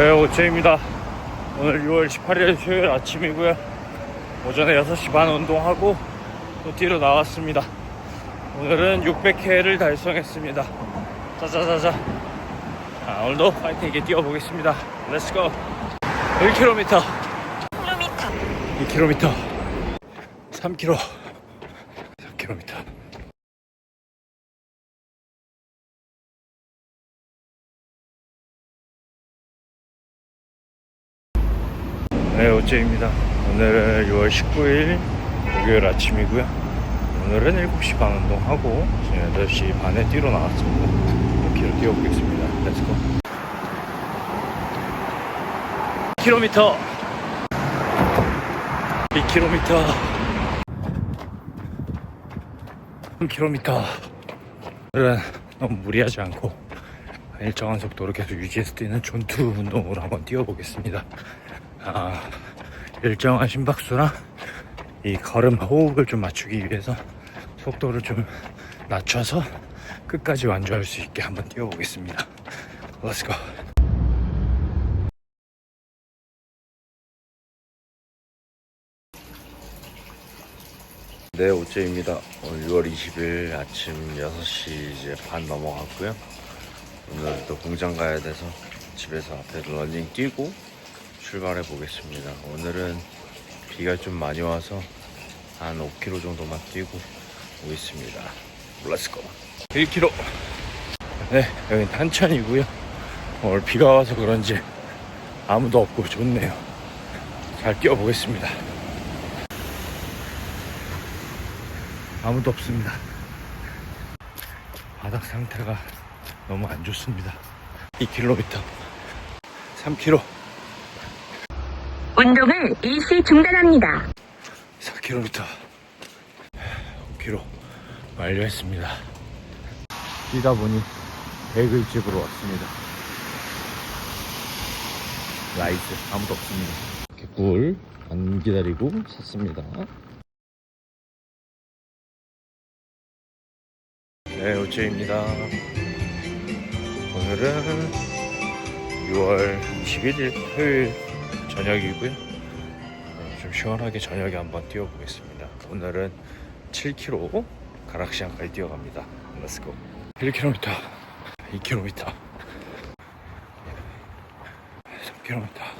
네, 오체입니다. 오늘 6월 18일 수요일 아침이고요. 오전에 6시 반 운동하고 또 뛰러 나왔습니다. 오늘은 600회를 달성했습니다. 자자자자. 자, 오늘도 파이팅 있게 뛰어보겠습니다. 렛츠고. 1km, 킬로미터 2km, 3km, 3km. 네, 오재입니다. 오늘은 6월 19일 목요일 아침이고요. 오늘은 7시 반 운동하고 지금 8시 반에 뛰러 나왔습니다. 길을 뛰어보겠습니다. 렛츠고. 킬로미터 2km 3km 오늘은 너무 무리하지 않고 일정한 속도로 계속 유지해서 뛰는 존투 운동으로 한번 뛰어보겠습니다. 아, 일정한 심박수랑 이 걸음 호흡을 좀 맞추기 위해서 속도를 좀 낮춰서 끝까지 완주할 수 있게 한번 뛰어보겠습니다. Let's go. 네, 오재입니다. 오늘 6월 20일 아침 6시 이제 반 넘어갔고요. 오늘 또 공장 가야 돼서 집에서 앞에 러닝 뛰고 출발해 보겠습니다. 오늘은 비가 좀 많이 와서 한 5km 정도만 뛰고 오겠습니다. 렛츠고. 1km. 네, 여긴 탄천이고요. 오늘 비가 와서 그런지 아무도 없고 좋네요. 잘 뛰어보겠습니다. 아무도 없습니다. 바닥 상태가 너무 안 좋습니다. 2km, 3km, 운동을 일시 중단합니다. 4km, 5km 완료했습니다. 뛰다 보니 백일집으로 왔습니다. 라이스 아무도 없습니다. 이렇게 꿀안 기다리고 샀습니다. 네, 오체입니다. 오늘은 6월 21일 토요일 저녁이고요. 어, 좀 시원하게 저녁에 한번 뛰어보겠습니다. 오늘은 7km 가락시장까지 뛰어갑니다. 렛츠고. 1km, 2km, 3km,